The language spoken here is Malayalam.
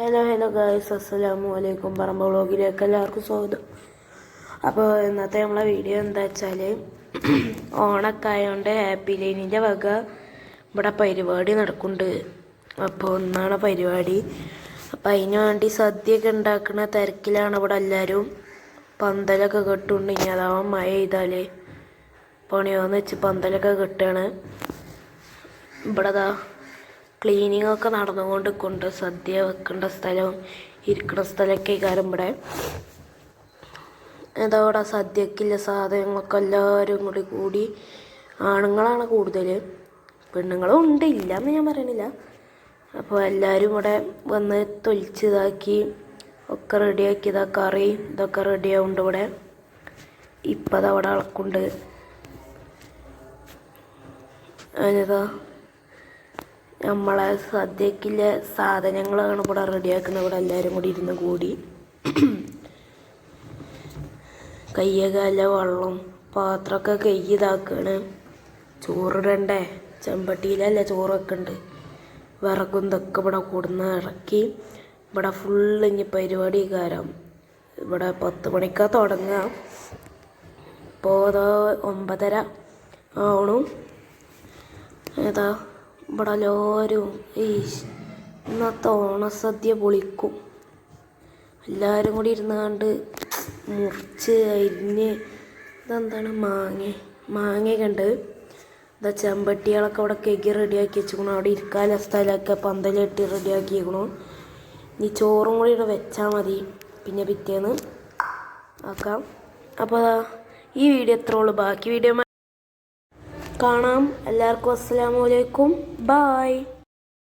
ഹലോ ഹലോ ഗായ്സ് അസ്സലാമു അലൈക്കും പറമ്പ വ്ളോഗിലേക്ക് എല്ലാവർക്കും സ്വാഗതം. അപ്പോൾ ഇന്നത്തെ നമ്മളെ വീഡിയോ എന്താ വെച്ചാൽ ഓണൊക്കെ ആയതുകൊണ്ട് ഹാപ്പി ലൈനിന്റെ വക ഇവിടെ പരിപാടി നടക്കുന്നുണ്ട്. അപ്പോൾ ഒന്നാണ് പരിപാടി. അപ്പോൾ അതിന് വേണ്ടി സദ്യയൊക്കെ ഉണ്ടാക്കുന്ന തിരക്കിലാണ് ഇവിടെ എല്ലാവരും പന്തലൊക്കെ കെട്ടുകൊണ്ട് ഇനി അതാവാൻ മഴ ചെയ്താലേ പണിയോന്ന് വെച്ച് പന്തലൊക്കെ കെട്ടുകയാണ് ഇവിടെ ക്ലീനിങ് ഒക്കെ നടന്നുകൊണ്ട് കൊണ്ട് സദ്യ വെക്കേണ്ട സ്ഥലവും ഇരിക്കുന്ന സ്ഥലമൊക്കെ കാരണം ഇവിടെ. സദ്യക്കില്ല സദ്യക്കുള്ള സാധനങ്ങളൊക്കെ എല്ലാവരും കൂടി കൂടി ആണുങ്ങളാണ് കൂടുതൽ പെണ്ണുങ്ങളും ഉണ്ട് ഇല്ല എന്ന് ഞാൻ പറയണില്ല. അപ്പോൾ എല്ലാവരും ഇവിടെ വന്ന് തൊലിച്ച് ഇതാക്കി ഒക്കെ റെഡിയാക്കി ഇതാ കറി ഇതൊക്കെ റെഡിയാവുണ്ട് ഇവിടെ. ഇപ്പം അതവിടെ അളക്കുണ്ട്. അതിനിതാ നമ്മളെ സദ്യക്കിലെ സാധനങ്ങളാണ് ഇവിടെ റെഡിയാക്കുന്നത്. ഇവിടെ എല്ലാവരും കൂടി ഇരുന്ന് കൂടി. കയ്യകാല വെള്ളം പാത്രമൊക്കെ കൈ ഇതാക്കാണ്. ചോറിടണ്ടേ? ചെമ്പട്ടിയിലല്ലേ ചോറ് വെക്കണ്ട്. വിറകും ഇതൊക്കെ ഇവിടെ കൂടുന്ന ഇറക്കി. ഇവിടെ ഫുള്ള് ഇനി പരിപാടി കാരം. ഇവിടെ പത്ത് മണിക്കാ തുടങ്ങുക. ഇപ്പോൾ ഒമ്പതര ആവണു. ഏതാ? ഇവിടെ എല്ലാവരും ഈ ഇന്നത്തെ ഓണസദ്യ പൊളിക്കും. എല്ലാവരും കൂടി ഇരുന്ന് കണ്ട് മുറിച്ച് അരിഞ്ഞ് ഇതെന്താണ് മാങ്ങ? മാങ്ങയൊക്കെ ഉണ്ട്. ഇതാ ചെമ്പട്ടികളൊക്കെ അവിടെ കേക്ക് റെഡിയാക്കി വെച്ചിരിക്കണം അവിടെ ഇരിക്കാല സ്ഥലമൊക്കെ പന്തലിട്ട് റെഡിയാക്കിയേക്കണു ഇനി ചോറും കൂടി ഇവിടെ വെച്ചാൽ മതി. പിന്നെ പിറ്റേന്ന് ആക്കാം. അപ്പോൾ ഈ വീഡിയോ എത്ര ഉള്ളൂ. ബാക്കി വീഡിയോ കാണാം. എല്ലാവർക്കും അസ്സലാമു അലൈക്കും. ബായ്